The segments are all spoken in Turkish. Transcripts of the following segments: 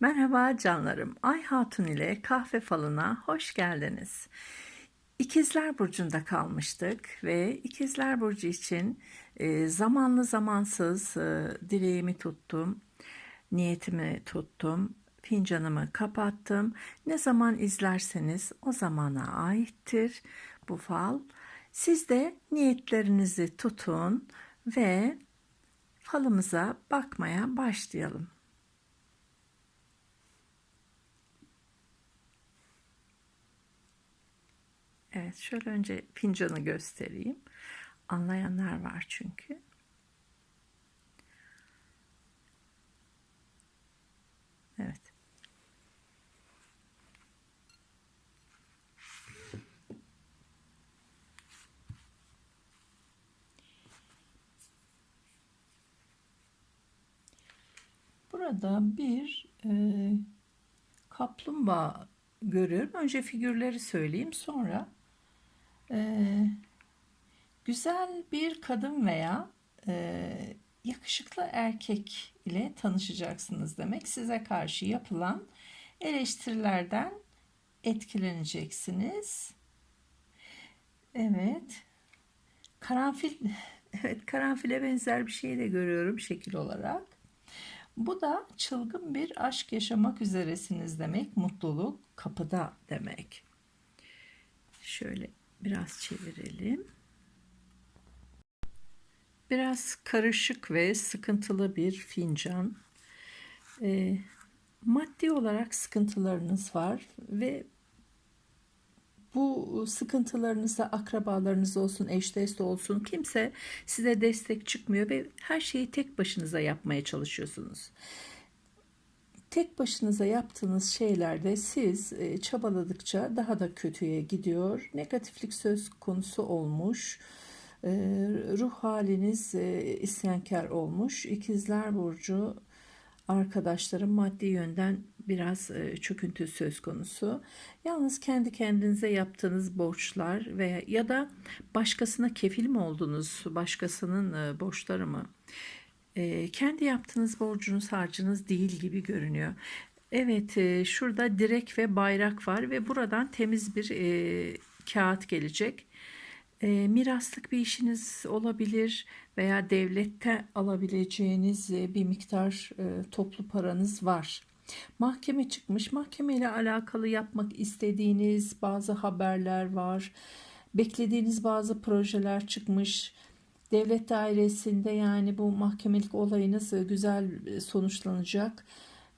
Merhaba canlarım. Ay Hatun ile kahve falına hoş geldiniz. İkizler Burcu'nda kalmıştık ve İkizler Burcu için e, zamanlı zamansız e, dileğimi tuttum, niyetimi tuttum, fincanımı kapattım. Ne zaman izlerseniz o zamana aittir bu fal. Siz de niyetlerinizi tutun ve falımıza bakmaya başlayalım. Evet, şöyle önce fincanı göstereyim. Anlayanlar var çünkü. Evet. Burada bir e, kaplumbağa görüyorum. Önce figürleri söyleyeyim sonra e, güzel bir kadın veya e, yakışıklı erkek ile tanışacaksınız demek. Size karşı yapılan eleştirilerden etkileneceksiniz. Evet. Karanfil evet karanfile benzer bir şey de görüyorum şekil olarak. Bu da çılgın bir aşk yaşamak üzeresiniz demek. Mutluluk kapıda demek. Şöyle biraz çevirelim. Biraz karışık ve sıkıntılı bir fincan. E, maddi olarak sıkıntılarınız var ve bu sıkıntılarınızda akrabalarınız olsun, eş dost olsun kimse size destek çıkmıyor ve her şeyi tek başınıza yapmaya çalışıyorsunuz. Tek başınıza yaptığınız şeylerde siz e, çabaladıkça daha da kötüye gidiyor. Negatiflik söz konusu olmuş. E, ruh haliniz e, isyankar olmuş. İkizler Burcu arkadaşlarım maddi yönden biraz çöküntü söz konusu. Yalnız kendi kendinize yaptığınız borçlar veya ya da başkasına kefil mi oldunuz, başkasının borçları mı? E, kendi yaptığınız borcunuz harcınız değil gibi görünüyor. Evet şurada direk ve bayrak var ve buradan temiz bir kağıt gelecek. E, miraslık bir işiniz olabilir veya devlette alabileceğiniz bir miktar e, toplu paranız var. Mahkeme çıkmış. Mahkeme alakalı yapmak istediğiniz bazı haberler var. Beklediğiniz bazı projeler çıkmış. Devlet dairesinde yani bu mahkemelik olayınız güzel sonuçlanacak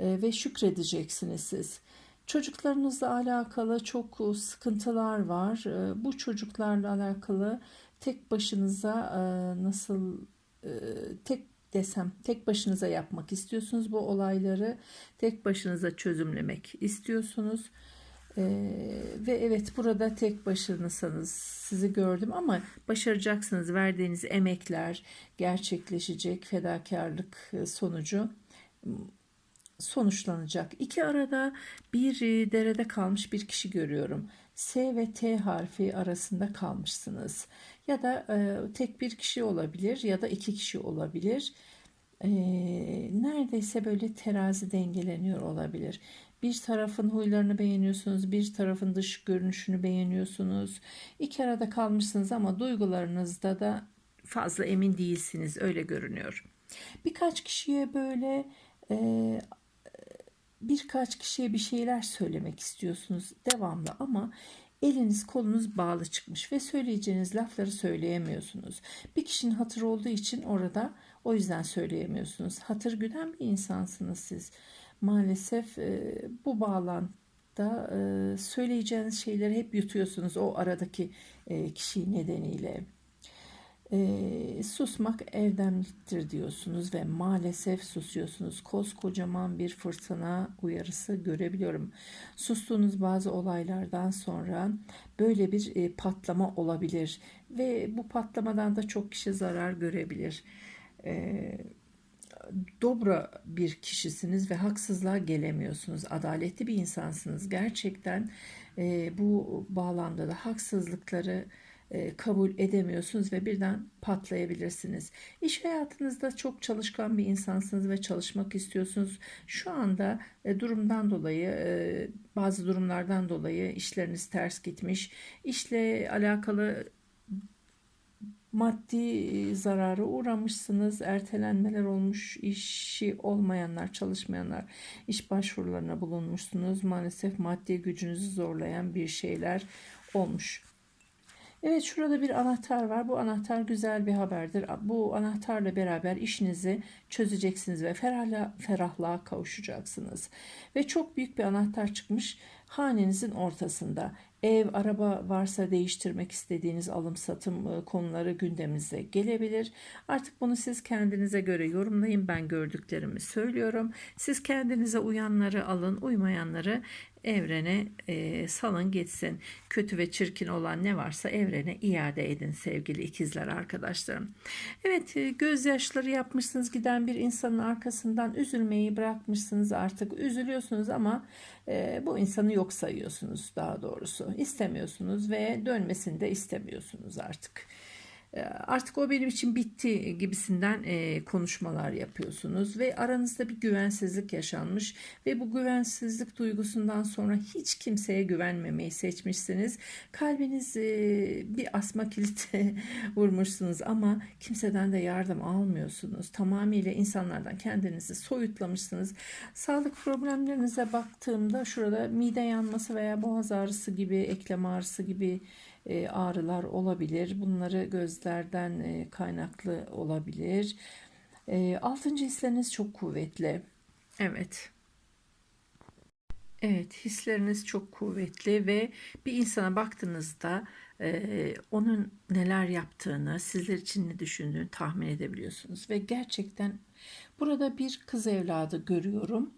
ve şükredeceksiniz siz. Çocuklarınızla alakalı çok sıkıntılar var. Bu çocuklarla alakalı tek başınıza nasıl tek desem tek başınıza yapmak istiyorsunuz bu olayları tek başınıza çözümlemek istiyorsunuz ee, ve evet burada tek başınızsanız sizi gördüm ama başaracaksınız verdiğiniz emekler gerçekleşecek fedakarlık sonucu sonuçlanacak. İki arada bir derede kalmış bir kişi görüyorum. S ve T harfi arasında kalmışsınız. Ya da e, tek bir kişi olabilir ya da iki kişi olabilir. E, neredeyse böyle terazi dengeleniyor olabilir. Bir tarafın huylarını beğeniyorsunuz, bir tarafın dış görünüşünü beğeniyorsunuz. İki arada kalmışsınız ama duygularınızda da fazla emin değilsiniz. Öyle görünüyor. Birkaç kişiye böyle e, birkaç kişiye bir şeyler söylemek istiyorsunuz devamlı ama eliniz kolunuz bağlı çıkmış ve söyleyeceğiniz lafları söyleyemiyorsunuz. Bir kişinin hatır olduğu için orada o yüzden söyleyemiyorsunuz. Hatır güden bir insansınız siz. Maalesef e, bu bağlantıda e, söyleyeceğiniz şeyleri hep yutuyorsunuz o aradaki e, kişi nedeniyle. E, susmak erdemliktir diyorsunuz ve maalesef susuyorsunuz. Koskocaman bir fırtına uyarısı görebiliyorum. Sustuğunuz bazı olaylardan sonra böyle bir e, patlama olabilir ve bu patlamadan da çok kişi zarar görebilir. E, dobra bir kişisiniz ve haksızlığa gelemiyorsunuz. Adaletli bir insansınız. Gerçekten e, bu bağlamda da haksızlıkları e, kabul edemiyorsunuz ve birden patlayabilirsiniz. İş hayatınızda çok çalışkan bir insansınız ve çalışmak istiyorsunuz. Şu anda e, durumdan dolayı e, bazı durumlardan dolayı işleriniz ters gitmiş. İşle alakalı maddi zarara uğramışsınız, ertelenmeler olmuş, işi olmayanlar, çalışmayanlar, iş başvurularına bulunmuşsunuz. Maalesef maddi gücünüzü zorlayan bir şeyler olmuş. Evet şurada bir anahtar var. Bu anahtar güzel bir haberdir. Bu anahtarla beraber işinizi çözeceksiniz ve ferahla, ferahlığa kavuşacaksınız. Ve çok büyük bir anahtar çıkmış hanenizin ortasında. Ev, araba varsa değiştirmek istediğiniz alım satım e, konuları gündeminize gelebilir. Artık bunu siz kendinize göre yorumlayın. Ben gördüklerimi söylüyorum. Siz kendinize uyanları alın, uymayanları evrene e, salın gitsin. Kötü ve çirkin olan ne varsa evrene iade edin sevgili ikizler arkadaşlarım. Evet e, gözyaşları yapmışsınız giden bir insanın arkasından üzülmeyi bırakmışsınız artık üzülüyorsunuz ama e, bu insanı yok sayıyorsunuz daha doğrusu istemiyorsunuz ve dönmesini de istemiyorsunuz artık. Ee, artık o benim için bitti gibisinden e, konuşmalar yapıyorsunuz ve aranızda bir güvensizlik yaşanmış ve bu güvensizlik duygusundan sonra hiç kimseye güvenmemeyi seçmişsiniz. Kalbiniz e, bir asma kilite vurmuşsunuz ama kimseden de yardım almıyorsunuz. Tamamıyla insanlardan kendinizi soyutlamışsınız. Sağlık problemlerinize baktığımda şurada mide yanması veya boğaz ağrısı gibi, eklem ağrısı gibi e, ağrılar olabilir. Bunları gözlerden e, kaynaklı olabilir. E, altıncı hisleriniz çok kuvvetli. Evet. Evet, hisleriniz çok kuvvetli ve bir insana baktığınızda e, onun neler yaptığını, sizler için ne düşündüğünü tahmin edebiliyorsunuz. Ve gerçekten burada bir kız evladı görüyorum.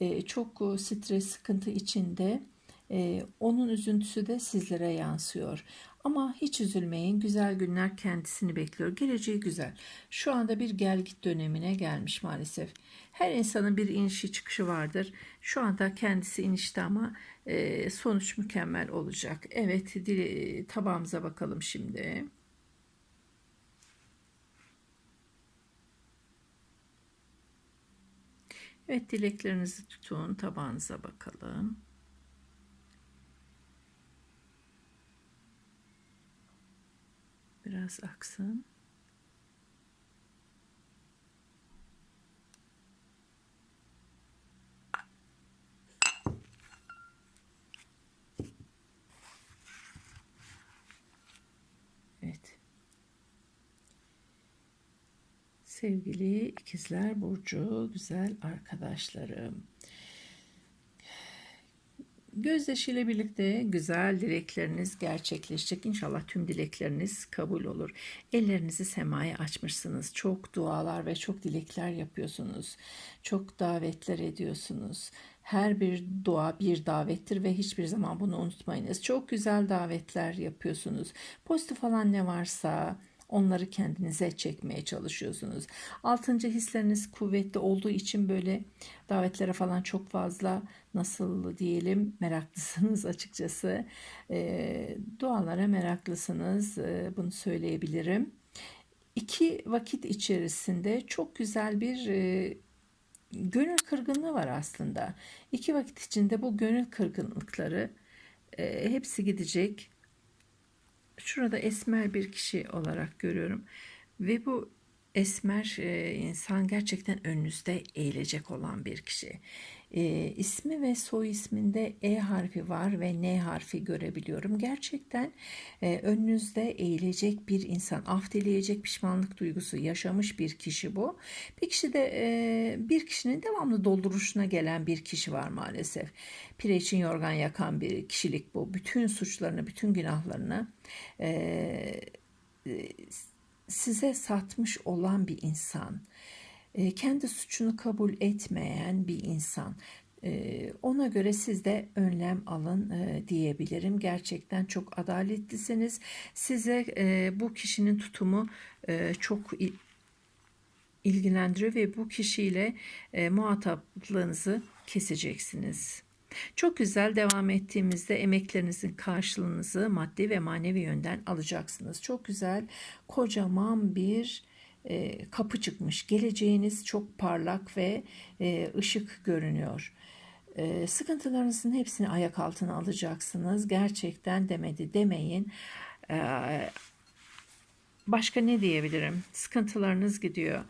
E, çok stres, sıkıntı içinde ee, onun üzüntüsü de sizlere yansıyor. Ama hiç üzülmeyin. Güzel günler kendisini bekliyor. Geleceği güzel. Şu anda bir gel git dönemine gelmiş maalesef. Her insanın bir inişi çıkışı vardır. Şu anda kendisi inişte ama e, sonuç mükemmel olacak. Evet dili, tabağımıza bakalım şimdi. Evet dileklerinizi tutun tabağınıza bakalım. Biraz aksın. Evet. Sevgili ikizler burcu güzel arkadaşlarım. Gözyaşıyla birlikte güzel dilekleriniz gerçekleşecek. İnşallah tüm dilekleriniz kabul olur. Ellerinizi semaya açmışsınız. Çok dualar ve çok dilekler yapıyorsunuz. Çok davetler ediyorsunuz. Her bir dua bir davettir ve hiçbir zaman bunu unutmayınız. Çok güzel davetler yapıyorsunuz. Pozitif olan ne varsa Onları kendinize çekmeye çalışıyorsunuz. Altıncı hisleriniz kuvvetli olduğu için böyle davetlere falan çok fazla nasıl diyelim meraklısınız açıkçası. E, dualara meraklısınız e, bunu söyleyebilirim. İki vakit içerisinde çok güzel bir e, gönül kırgınlığı var aslında. İki vakit içinde bu gönül kırgınlıkları e, hepsi gidecek şurada esmer bir kişi olarak görüyorum. Ve bu esmer e, insan gerçekten önünüzde eğilecek olan bir kişi. E, ismi ve soy isminde E harfi var ve N harfi görebiliyorum. Gerçekten e, önünüzde eğilecek bir insan, af dileyecek pişmanlık duygusu yaşamış bir kişi bu. Bir kişi de e, bir kişinin devamlı dolduruşuna gelen bir kişi var maalesef. Pire için yorgan yakan bir kişilik bu. Bütün suçlarını, bütün günahlarını e, e size satmış olan bir insan, e, kendi suçunu kabul etmeyen bir insan. E, ona göre siz de önlem alın e, diyebilirim. Gerçekten çok adaletlisiniz. Size bu kişinin tutumu çok ilgilendiriyor ve bu kişiyle muhataplığınızı keseceksiniz. Çok güzel devam ettiğimizde emeklerinizin karşılığınızı maddi ve manevi yönden alacaksınız. Çok güzel kocaman bir e, kapı çıkmış. Geleceğiniz çok parlak ve e, ışık görünüyor. E, sıkıntılarınızın hepsini ayak altına alacaksınız. Gerçekten demedi demeyin. E, Başka ne diyebilirim? Sıkıntılarınız gidiyor.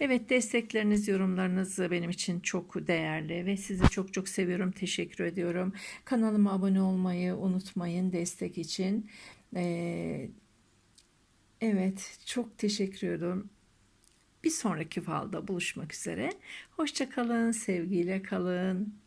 Evet destekleriniz, yorumlarınız benim için çok değerli ve sizi çok çok seviyorum. Teşekkür ediyorum. Kanalıma abone olmayı unutmayın destek için. Ee, evet çok teşekkür ediyorum. Bir sonraki falda buluşmak üzere. Hoşça kalın, sevgiyle kalın.